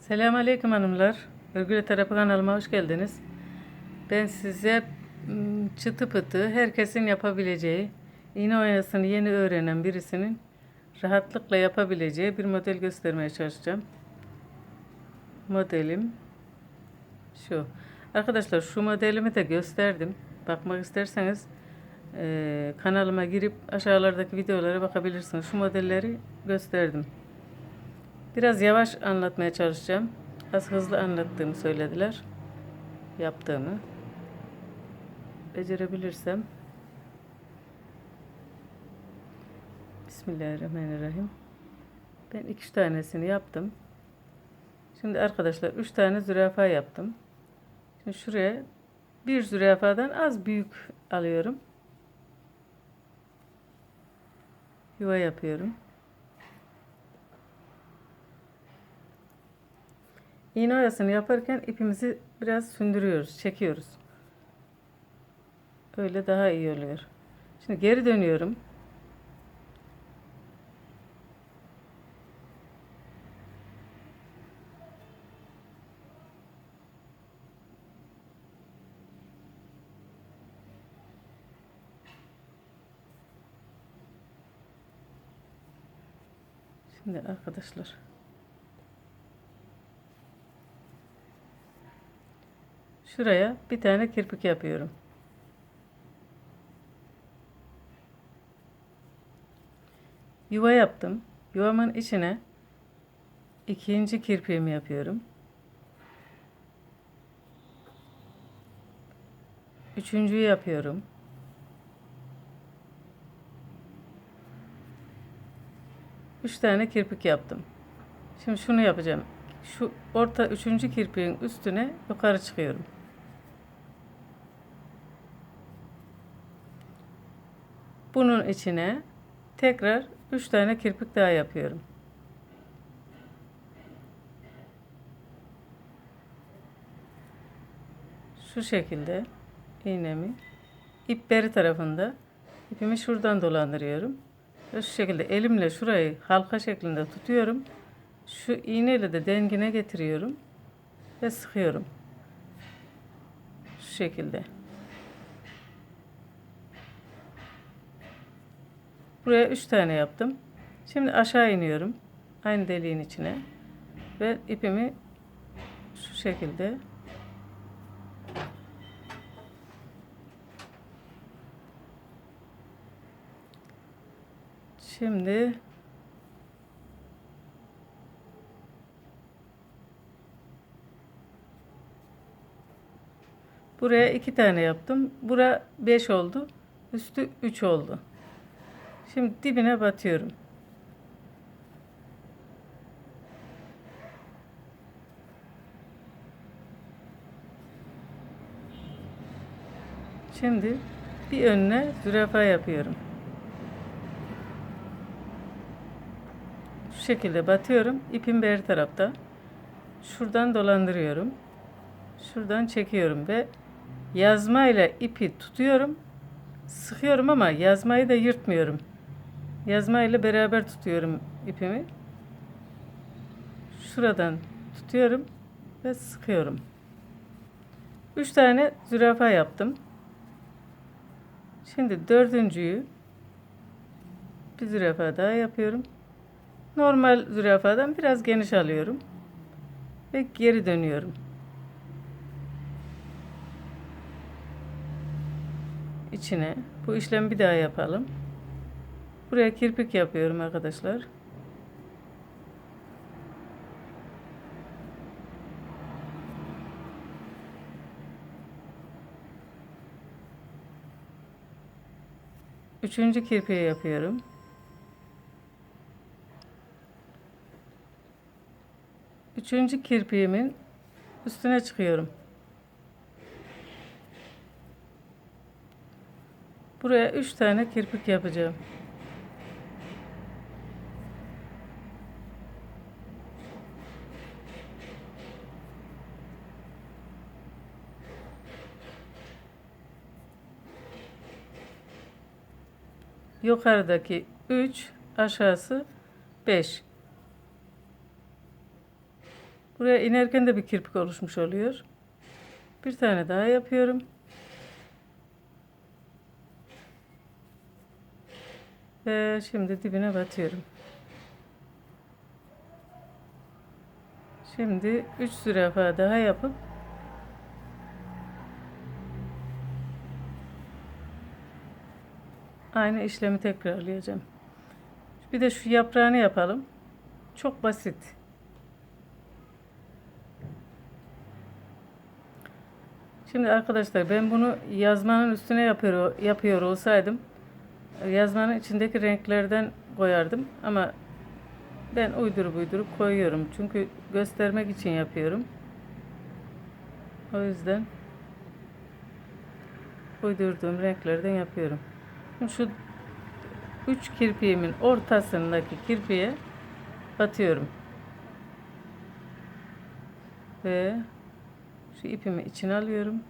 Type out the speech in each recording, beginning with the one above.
Selamünaleyküm hanımlar. Örgülü Terapi kanalıma hoş geldiniz. Ben size çıtı pıtı herkesin yapabileceği, iğne oyasını yeni öğrenen birisinin rahatlıkla yapabileceği bir model göstermeye çalışacağım. Modelim şu. Arkadaşlar şu modelimi de gösterdim. Bakmak isterseniz eee, kanalıma girip aşağılardaki videolara bakabilirsiniz. Şu modelleri gösterdim. Biraz yavaş anlatmaya çalışacağım. Az hızlı anlattığımı söylediler. Yaptığımı. Becerebilirsem. Bismillahirrahmanirrahim. Ben iki tanesini yaptım. Şimdi arkadaşlar üç tane zürafa yaptım. Şimdi şuraya bir zürafadan az büyük alıyorum. Yuva yapıyorum. İğne oyasını yaparken ipimizi biraz sündürüyoruz, çekiyoruz. Öyle daha iyi oluyor. Şimdi geri dönüyorum. Şimdi arkadaşlar Şuraya bir tane kirpik yapıyorum. Yuva yaptım. Yuvamın içine ikinci kirpiğimi yapıyorum. Üçüncüyü yapıyorum. Üç tane kirpik yaptım. Şimdi şunu yapacağım. Şu orta üçüncü kirpiğin üstüne yukarı çıkıyorum. Bunun içine tekrar 3 tane kirpik daha yapıyorum. Şu şekilde iğnemi ip beri tarafında ipimi şuradan dolandırıyorum. Ve şu şekilde elimle şurayı halka şeklinde tutuyorum. Şu iğneyle de dengine getiriyorum ve sıkıyorum. Şu şekilde. Buraya 3 tane yaptım. Şimdi aşağı iniyorum. Aynı deliğin içine. Ve ipimi şu şekilde Şimdi Buraya iki tane yaptım. Bura 5 oldu. Üstü 3 oldu. Şimdi dibine batıyorum. Şimdi bir önüne zürafa yapıyorum. Şu şekilde batıyorum. İpim beri tarafta. Şuradan dolandırıyorum. Şuradan çekiyorum ve yazmayla ipi tutuyorum. Sıkıyorum ama yazmayı da yırtmıyorum. Yazma ile beraber tutuyorum ipimi. Şuradan tutuyorum ve sıkıyorum. Üç tane zürafa yaptım. Şimdi dördüncüyü bir zürafa daha yapıyorum. Normal zürafadan biraz geniş alıyorum. Ve geri dönüyorum. içine. Bu işlemi bir daha yapalım. Buraya kirpik yapıyorum arkadaşlar. Üçüncü kirpiği yapıyorum. Üçüncü kirpiğimin üstüne çıkıyorum. Buraya üç tane kirpik yapacağım. Yukarıdaki 3, aşağısı 5. Buraya inerken de bir kirpik oluşmuş oluyor. Bir tane daha yapıyorum. Ve şimdi dibine batıyorum. Şimdi 3 zürafa daha yapıp aynı işlemi tekrarlayacağım. Bir de şu yaprağını yapalım. Çok basit. Şimdi arkadaşlar ben bunu yazmanın üstüne yapıyor yapıyor olsaydım yazmanın içindeki renklerden koyardım ama ben uydurup uydurup koyuyorum. Çünkü göstermek için yapıyorum. O yüzden uydurduğum renklerden yapıyorum. Şu üç kirpiğimin ortasındaki kirpiğe batıyorum. Ve şu ipimi içine alıyorum.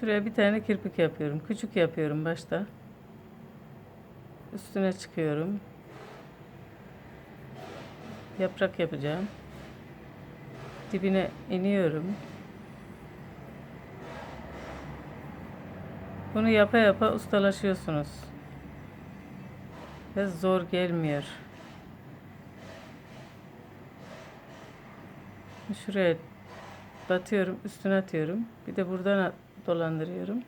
Şuraya bir tane kirpik yapıyorum. Küçük yapıyorum başta. Üstüne çıkıyorum. Yaprak yapacağım. Dibine iniyorum. Bunu yapa yapa ustalaşıyorsunuz. Ve zor gelmiyor. Şuraya batıyorum, üstüne atıyorum. Bir de buradan dolandırıyorum.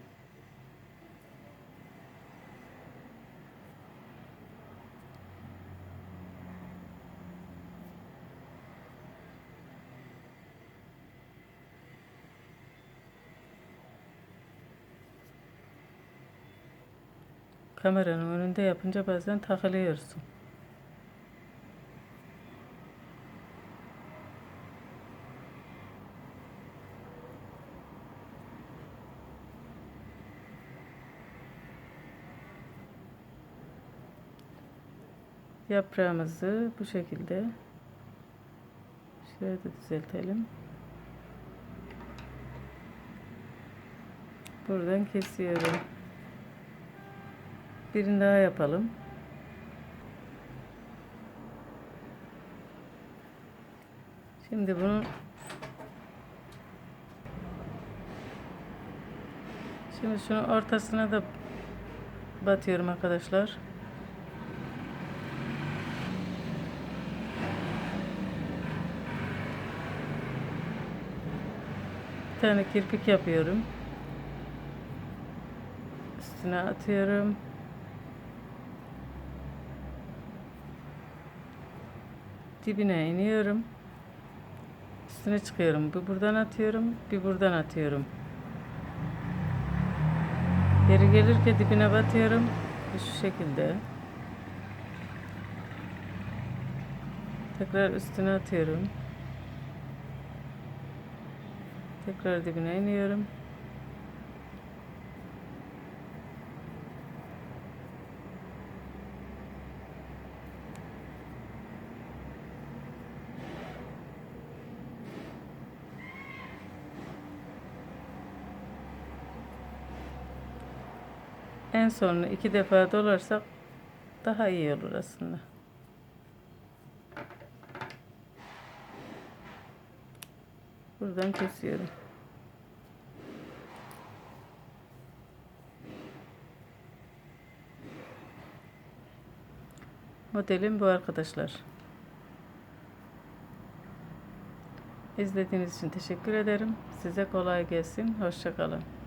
Kameranın önünde yapınca bazen takılıyorsun. Yaprağımızı bu şekilde şöyle de düzeltelim. Buradan kesiyorum. Birini daha yapalım. Şimdi bunu Şimdi şunu ortasına da batıyorum arkadaşlar. Bir tane kirpik yapıyorum. Üstüne atıyorum. Dibine iniyorum. Üstüne çıkıyorum. Bir buradan atıyorum, bir buradan atıyorum. Geri gelirken dibine batıyorum. Şu şekilde. Tekrar üstüne atıyorum. Tekrar dibine iniyorum. En sonunu iki defa dolarsak daha iyi olur aslında. Buradan kesiyorum. Modelim bu arkadaşlar. İzlediğiniz için teşekkür ederim. Size kolay gelsin. Hoşça kalın.